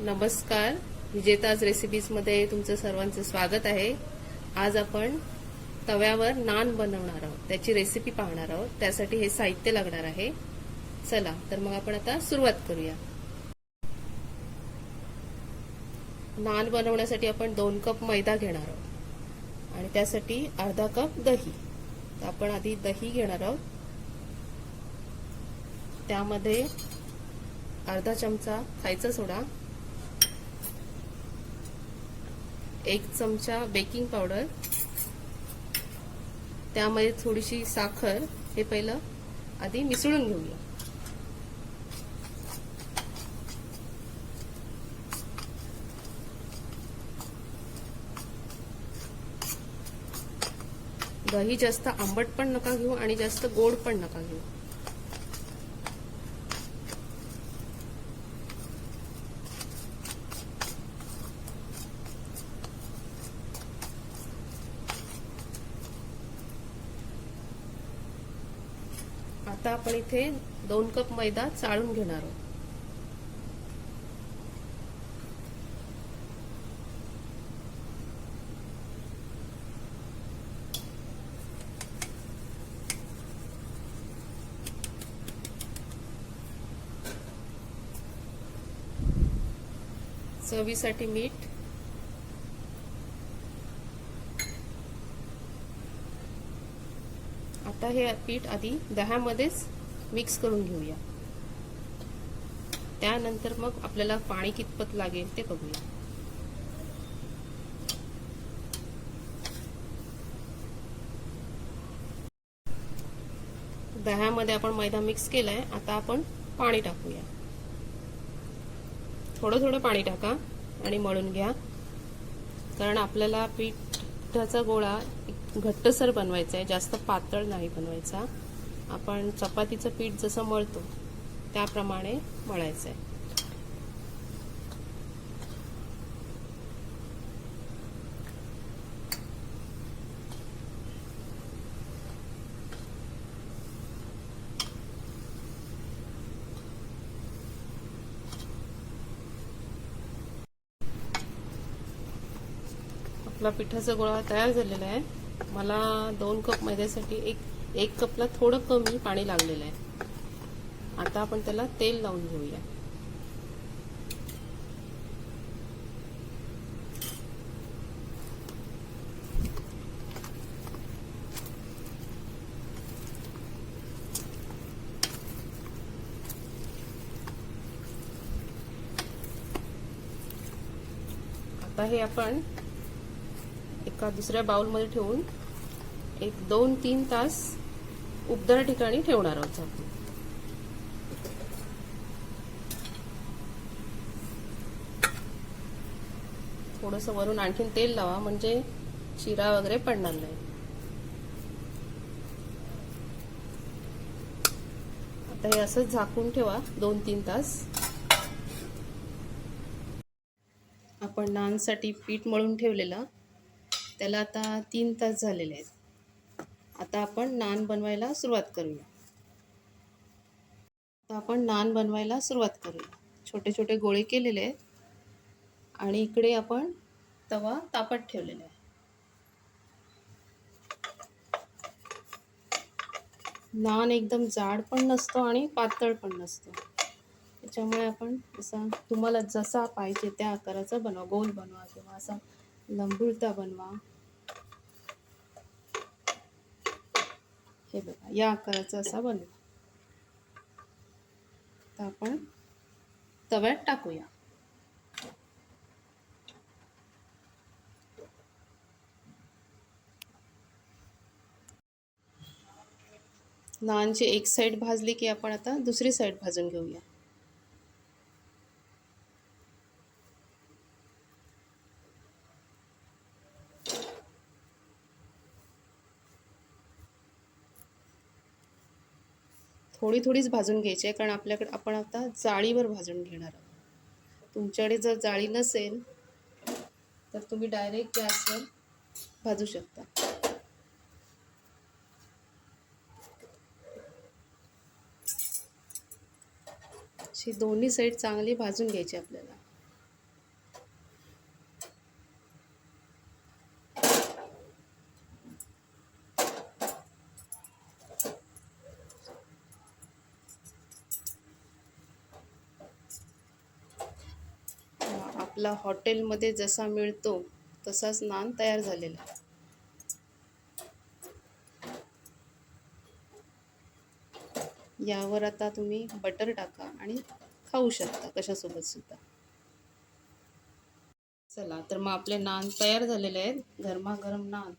नमस्कार. विजेताज रेसिपीजमध्ये तुमचं सर्वांचं स्वागत आहे. आज आपण तव्यावर नान बनवणार आहोत. त्याची रेसिपी पाहणार आहोत. त्यासाठी हे साहित्य लागणार आहे. चला तर मग आपण आता सुरुवात करूया. नान बनवण्यासाठी आपण दोन कप मैदा घेणार आहोत. आणि त्यासाठी अर्धा कप दही. तर आपण आधी दही घेणार आहोत. त्यामध्ये अर्धा चमचा खायचा सोडा. एक चमचा बेकिंग पावडर त्यामध्ये थोडीशी साखर हे पहिलं आधी मिसळून घेऊया. दही जास्त आंबट पण नका घेऊ आणि जास्त गोड पण नका घेऊ. आता आपण इथे दोन कप मैदा चाळून घेणार आहोत. चवीसाठी मीठ आता हे पीठ आधी दह्यामध्येच मिक्स करून घेऊया. त्यानंतर मग आपल्याला पाणी कितपत लागेल ते बघूया. दह्यामध्ये आपण मैदा मिक्स केलाय आता आपण पाणी टाकूया. थोडं थोडं पाणी टाका आणि मळून घ्या. कारण आपल्याला पिठाचा गोळा घट्टसर बनवायचा आहे जास्त पातळ नाही बनवायचा. आपण चपातीचं पीठ जसं मळतो त्याप्रमाणे मळायचं आहे आपला पिठाचा गोळा तयार झालेला आहे. मला दोन कप मैद्यासाठी एक एक कपला थोडं कमी पाणी लागलेलं आहे. आता आपण त्याला तेल लावून घेऊया. आता हे आपण एका दुसऱ्या बाउलमध्ये ठेवून एक दोन तीन तास उबदार ठिकाणी ठेवणार आहोत आपण. थोडस वरून आणखीन तेल लावा म्हणजे शिरा वगैरे पडणार नाही. आता हे असंच झाकून ठेवा दोन तीन तास. आपण नानसाठी पीठ मळून ठेवलेलं. त्याला आता तीन तास झालेले आहेत. आता आपण नान बनवायला सुरुवात करूया. आता आपण नान बनवायला सुरुवात करूया. छोटे छोटे गोळे केलेले आहेत. आणि इकडे आपण तवा तापत ठेवलेला आहे. नान एकदम जाड पण नसतो आणि पातळ पण नसतो. त्याच्यामुळे आपण असा तुम्हाला जसा पाहिजे त्या आकाराचा बनवा गोल बनवा किंवा असा लंबुळता बनवा. हे बघा या आकाराचा असा बनवा. तर आपण तव्यात टाकूया. नानची एक साईड भाजली की आपण आता दुसरी साईड भाजून घेऊया. थोडी थोडीच भाजून घ्यायची आहे कारण आपल्याकडे आपण आता जाळीवर भाजून घेणार आहोत. तुमच्याकडे जर जाळी नसेल तर तुम्ही डायरेक्ट गॅसवर भाजू शकता. अशी दोन्ही साईड चांगली भाजून घ्यायची आपल्याला. आपला हॉटेलमध्ये जसा मिळतो तसाच नान तयार झालेला. आहे यावर आता तुम्ही बटर टाका आणि खाऊ शकता कशासोबत सुद्धा. चला तर मग आपले नान तयार झालेले आहेत. गरमागरम नान.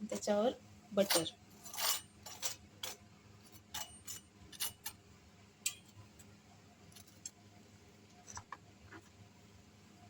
त्याच्यावर बटर.